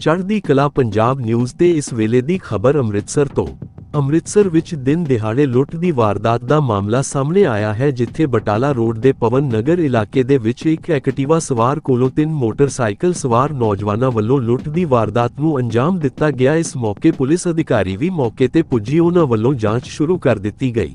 ਚੜ੍ਹਦੀ ਕਲਾ ਪੰਜਾਬ ਨਿਊਜ਼ ਤੇ ਇਸ ਵੇਲੇ ਦੀ ਖਬਰ ਅੰਮ੍ਰਿਤਸਰ ਤੋਂ। ਅੰਮ੍ਰਿਤਸਰ ਵਿੱਚ ਦਿਨ ਦਿਹਾੜੇ ਲੁੱਟ ਦੀ ਵਾਰਦਾਤ ਦਾ ਮਾਮਲਾ ਸਾਹਮਣੇ ਆਇਆ ਹੈ, ਜਿੱਥੇ ਬਟਾਲਾ ਰੋਡ ਦੇ ਪਵਨ ਨਗਰ ਇਲਾਕੇ ਦੇ ਵਿੱਚ ਇੱਕ ਐਕਟਿਵਾ ਸਵਾਰ ਕੋਲੋਂ ਤਿੰਨ ਮੋਟਰਸਾਈਕਲ ਸਵਾਰ ਨੌਜਵਾਨਾਂ ਵੱਲੋਂ ਲੁੱਟ ਦੀ ਵਾਰਦਾਤ ਨੂੰ ਅੰਜਾਮ ਦਿੱਤਾ ਗਿਆ। ਇਸ ਮੌਕੇ ਪੁਲਿਸ ਅਧਿਕਾਰੀ ਵੀ ਮੌਕੇ ਤੇ ਪੁੱਜੀ। ਉਹਨਾਂ ਵੱਲੋਂ ਜਾਂਚ ਸ਼ੁਰੂ ਕਰ ਦਿੱਤੀ ਗਈ।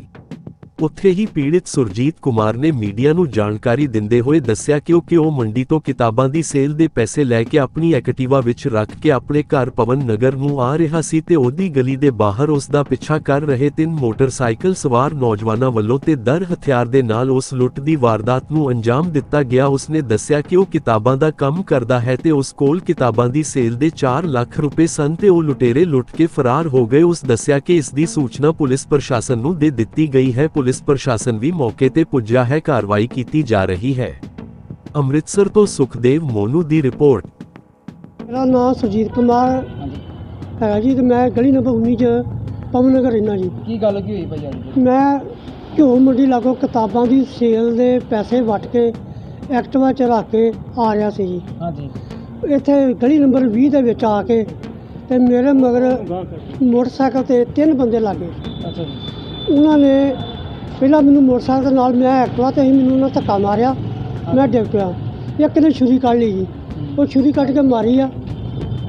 ਉੱਥੇ ਹੀ ਪੀੜਿਤ ਸੁਰਜੀਤ ਕੁਮਾਰ ਨੇ ਮੀਡੀਆ ਨੂੰ ਜਾਣਕਾਰੀ ਦਿੰਦੇ ਹੋਏ ਦੱਸਿਆ ਕਿ ਉਹ ਕਿ ਉਹ ਮੰਡੀ ਤੋਂ ਕਿਤਾਬਾਂ ਦੀ ਸੇਲ ਦੇ ਪੈਸੇ ਲੈ ਕੇ ਆਪਣੀ ਐਕਟਿਵਾ ਵਿੱਚ ਰੱਖ ਕੇ ਆਪਣੇ ਘਰ ਪਵਨ ਨਗਰ ਨੂੰ ਆ ਰਿਹਾ ਸੀ ਤੇ ਉਹਦੀ ਗਲੀ ਦੇ ਬਾਹਰ ਉਸ ਦਾ ਪਿੱਛਾ ਕਰ ਰਹੇ ਤਿੰਨ ਮੋਟਰਸਾਈਕਲ ਸਵਾਰ ਨੌਜਵਾਨਾਂ ਵੱਲੋਂ ਤੇ ਦਰ ਹਥਿਆਰ ਦੇ ਨਾਲ ਉਸ ਲੁੱਟ ਦੀ ਵਾਰਦਾਤ ਨੂੰ ਅੰਜਾਮ ਦਿੱਤਾ ਗਿਆ। ਉਸਨੇ ਦੱਸਿਆ ਕਿ ਉਹ ਕਿਤਾਬਾਂ ਦਾ ਕੰਮ ਕਰਦਾ ਹੈ ਤੇ ਉਸ ਕੋਲ ਕਿਤਾਬਾਂ ਦੀ ਸੇਲ ਦੇ 4 ਲੱਖ ਰੁਪਏ ਸਨ ਤੇ ਉਹ ਲੁਟੇਰੇ ਲੁੱਟ ਕੇ ਫਰਾਰ ਹੋ ਗਏ। ਉਸ ਦੱਸਿਆ ਕਿ ਇਸ ਦੀ ਸੂਚਨਾ ਪੁਲਿਸ ਪ੍ਰਸ਼ਾਸਨ ਨੂੰ ਦੇ ਦਿੱਤੀ ਗਈ ਹੈ। ਪੁਲਿਸ ਪ੍ਰਸ਼ਾਸਨ ਵੀ ਮੌਕੇ ਤੇ ਪੁੱਜਾ ਹੈ। ਕਾਰਵਾਈ ਕੀਤੀ ਜਾ ਰਹੀ ਹੈ। ਅੰਮ੍ਰਿਤਸਰ ਤੋਂ ਸੁਖਦੇਵ ਮੋਨੂ ਦੀ ਰਿਪੋਰਟ। ਮੇਰਾ ਨਾਮ ਸੁਰਜੀਤ ਕੁਮਾਰ ਹੈ ਜੀ ਤੇ ਮੈਂ ਗਲੀ ਨੰਬਰ 19 ਚ ਪਵਨ ਨਗਰ ਰਹਿਣਾ ਜੀ। ਕੀ ਗੱਲ ਕੀ ਹੋਈ ਭਾਈ ਅੱਜ? ਮੈਂ ਘਿਓ ਮੰਡੀ ਲਾਗੋਂ ਕਿਤਾਬਾਂ ਦੀ ਸੇਲ ਦੇ ਪੈਸੇ ਵਟ ਕੇ ਐਕਟਿਵਾ ਚ ਰੱਖ ਕੇ ਆ ਰਿਹਾ ਸੀ ਜੀ। ਹਾਂਜੀ। ਇੱਥੇ ਗਲੀ ਨੰਬਰ 20 ਦੇ ਵਿੱਚ ਆ ਕੇ ਤੇ ਮੇਰੇ ਮਗਰ ਮੋਟਰਸਾਈਕਲ ਤੇ ਤਿੰਨ ਬੰਦੇ ਲੱਗੇ। ਅੱਛਾ ਜੀ। ਉਹਨਾਂ ਨੇ ਪਹਿਲਾਂ ਮੈਨੂੰ ਮੋਟਰਸਾਈਕਲ ਦੇ ਨਾਲ ਮੈਂ ਐਕਟਿਵਾ ਤੇ ਹੀ ਮੈਨੂੰ ਉਹਨਾਂ ਧੱਕਾ ਮਾਰਿਆ ਮੈਂ ਡਿੱਗ ਪਿਆ। ਇੱਕ ਨੇ ਛੁਰੀ ਕੱਢ ਲਈ ਜੀ। ਉਹ ਛੁਰੀ ਕੱਢ ਕੇ ਮਾਰੀ ਆ।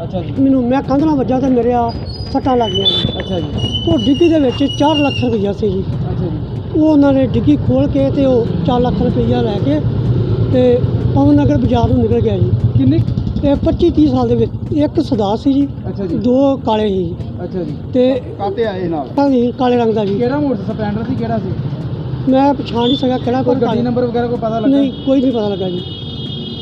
ਅੱਛਾ ਜੀ। ਮੈਨੂੰ ਮੈਂ ਕੰਧ ਨਾਲ ਵੱਜਾ ਤੇ ਮੇਰੇ ਆ ਸੱਟਾਂ ਲੱਗ ਗਈਆਂ। ਅੱਛਾ ਜੀ। ਉਹ ਡਿੱਗੀ ਦੇ ਵਿੱਚ 4 ਲੱਖ ਰੁਪਈਆ ਸੀ ਜੀ। ਅੱਛਾ ਜੀ। ਉਹ ਉਹਨਾਂ ਨੇ ਡਿੱਗੀ ਖੋਲ ਕੇ ਤੇ ਉਹ 4 ਲੱਖ ਰੁਪਈਆ ਲੈ ਕੇ ਤੇ ਪਵਨ ਨਗਰ ਬਾਜ਼ਾਰ ਨੂੰ ਨਿਕਲ ਗਿਆ ਜੀ। ਕਿੰਨੇ ਤੇ 25 30 ਸਾਲ ਦੇ ਵਿੱਚ ਇੱਕ ਸਦਾ ਸੀ ਜੀ ਅੱਛਾ ਜੀ। ਦੋ ਕਾਲੇ ਸੀ ਜੀ। ਅੱਛਾ ਜੀ। ਤੇ ਕਾਤੇ ਆਏ ਨਾਲ? ਹਾਂਜੀ ਕਾਲੇ ਰੰਗ ਦਾ ਜੀ। ਕਿਹੜਾ ਮੋਟਰ ਸਪਲੈਂਡਰ ਸੀ ਕਿਹੜਾ ਸੀ? ਮੈਂ ਪਛਾਣ ਨਹੀਂ ਸਕਿਆ ਕਿਹੜਾ ਕੋਈ ਕੋਈ ਗੱਡੀ ਕਾਲੇ ਨੰਬਰ ਵਗੈਰਾ ਕੋਈ ਪਤਾ ਲੱਗਾ? ਨਹੀਂ ਕੋਈ ਨਹੀਂ ਪਤਾ ਲੱਗਾ ਜੀ।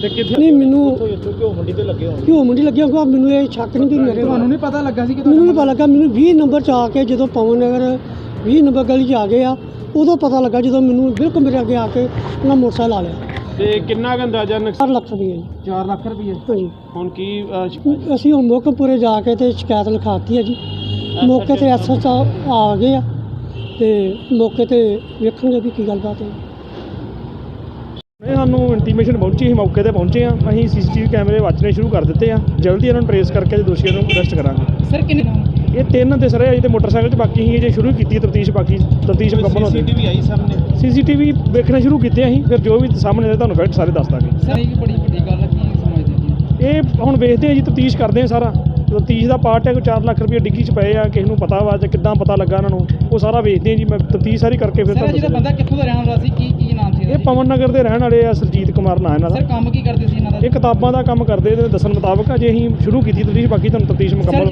ਤੇ ਕਿੱਥੇ ਨਹੀਂ ਮੈਨੂੰ ਕਿਉਂ ਮੰਡੀ ਤੇ ਲੱਗੇ ਹੋਣ? ਘਿਓ ਮੰਡੀ ਲੱਗਿਆ ਹੋਊਗਾ ਮੈਨੂੰ ਇਹ ਸ਼ੱਕ ਨਹੀਂ ਕਿ ਮੇਰੇ ਤੁਹਾਨੂੰ ਨਹੀਂ ਪਤਾ ਲੱਗਾ ਸੀ ਕਿ ਮੈਨੂੰ ਨਹੀਂ ਪਤਾ ਲੱਗਾ ਮੈਨੂੰ 20 ਨੰਬਰ ਚ ਆ ਕੇ ਜਦੋਂ ਪਵਨ ਨਗਰ 20 ਨੰਬਰ ਗਲੀ ਚ ਆ ਗਏ ਆ ਉਦੋਂ ਪਤਾ ਲੱਗਾ ਜਦੋਂ ਮੈਨੂੰ ਬਿਲਕੁਲ ਮੇਰੇ ਅੱਗੇ ਆ ਕੇ ਉਹਨਾਂ ਮੋਟਰਸਾਈਕਲ ਲਾ ਲਿਆ। ਤੇ ਕਿੰਨਾ ਕੁ ਅੰਦਾਜ਼ਾ ਨੁਕਸਾਨ 4 ਲੱਖ ਰੁਪਏ ਜੀ। 4 ਲੱਖ ਰੁਪਏ ਹਾਂਜੀ। ਹੁਣ ਕੀ ਅਹ, ਅਸੀਂ ਹੁਣ ਮੋਕਮਪੁਰੇ ਜਾ ਕੇ ਤੇ ਸ਼ਿਕਾਇਤ ਲਿਖਾਤੀ ਹੈ ਜੀ। ਮੌਕੇ ਤੇ ਐਸਐਚਓ ਆ ਗਏ ਆ ਤੇ ਮੌਕੇ ਤੇ ਵੇਖਾਂਗੇ ਵੀ ਕੀ ਗੱਲਬਾਤ ਹੈ। ਇਹ ਸਾਨੂੰ ਇੰਟੀਮੇਸ਼ਨ ਪਹੁੰਚੀ ਸੀ ਮੌਕੇ ਤੇ ਪਹੁੰਚੇ ਆ ਅਸੀਂ ਸੀਸੀਟੀਵੀ ਕੈਮਰੇ ਵਾਚਣੇ ਸ਼ੁਰੂ ਕਰ ਦਿੱਤੇ ਆ। ਜਲਦੀ ਇਹਨਾਂ ਨੂੰ ਟਰੇਸ ਕਰਕੇ ਤੇ ਦੋਸ਼ੀਆਂ ਨੂੰ ਅਰੈਸਟ ਕਰਾਂਗੇ। ਸਰ ਕਿੰਨੇ ਇਹ ਤਿੰਨ ਤੇ ਸਰੇ ਅਜੇ ਤੇ ਮੋਟਰਸਾਈਕਲ 'ਚ ਬਾਕੀ ਸੀ ਜੇ ਸ਼ੁਰੂ ਕੀਤੀ ਤਫਤੀਸ਼ ਬਾਕੀ ਤਫਤੀਸ਼ ਮੁਕੰਮਲ ਹੋ। ਸੀਸੀਟੀਵੀ ਆਈ ਸਾਹਮਣੇ? ਸੀਸੀਟੀਵੀ ਵੇਖਣਾ ਸ਼ੁਰੂ ਕੀਤੇ ਅਸੀਂ ਫਿਰ ਜੋ ਵੀ ਸਾਹਮਣੇ ਆਏ ਤੁਹਾਨੂੰ ਫੈਕਟ ਸਾਰੇ ਦੱਸ ਦਾਂਗੇ। ਸਰ ਇਹ ਬੜੀ ਵੱਡੀ ਗੱਲ ਹੈ ਕੀ ਸਮਝਦੇ ਜੀ ਇਹ ਹੁਣ ਵੇਖਦੇ ਆ ਜੀ ਤਫਤੀਸ਼ ਕਰਦੇ ਆ ਸਾਰਾ। ਤਫਤੀਸ਼ ਦਾ ਪਾਰਟ ਹੈ ਕੋਈ 4 ਲੱਖ ਰੁਪਏ ਡਿੱਗੀ 'ਚ ਪਏ ਆ ਕਿਸੇ ਨੂੰ ਪਤਾ ਵਾ ਜਾਂ ਕਿੱਦਾਂ ਪਤਾ ਲੱਗਾ ਇਹਨਾਂ ਨੂੰ ਉਹ ਸਾਰਾ ਵੇਖਦੇ ਆ ਜੀ ਮੈਂ ਤਫਤੀਸ਼ ਸਾਰੀ ਕਰਕੇ ਫਿਰ ਸਰ ਤੁਹਾਨੂੰ ਜਿਹੜਾ। ਬੰਦਾ ਕਿੱਥੋਂ ਦਾ ਰਹਿਣ ਵਾਲਾ ਸੀ ਕੀ ਕੀ ਨਾਮ ਸੀ ਇਹ? ਪਵਨ ਨਗਰ ਦੇ ਰਹਿਣ ਵਾਲੇ ਆ ਸਰਜੀਤ ਕੁਮਾਰ ਨਾਂ ਇਹਨਾਂ ਦਾ। ਸਰ ਕੰਮ ਕੀ ਕਰਦੇ ਸੀ ਇਹਨਾਂ ਦਾ? ਇਹ ਕਿਤਾਬਾਂ ਦਾ ਕੰਮ ਕਰਦੇ ਇਹਦੇ ਦੱਸਣ ਮੁਤਾਬਕ ਅਜੇ ਅਸੀਂ ਸ਼ੁਰੂ ਕੀਤੀ ਤਫਤੀਸ਼ ਬਾਕੀ ਤੁਹਾਨੂੰ ਤਫਤੀਸ਼ ਮੁਕੰਮਲ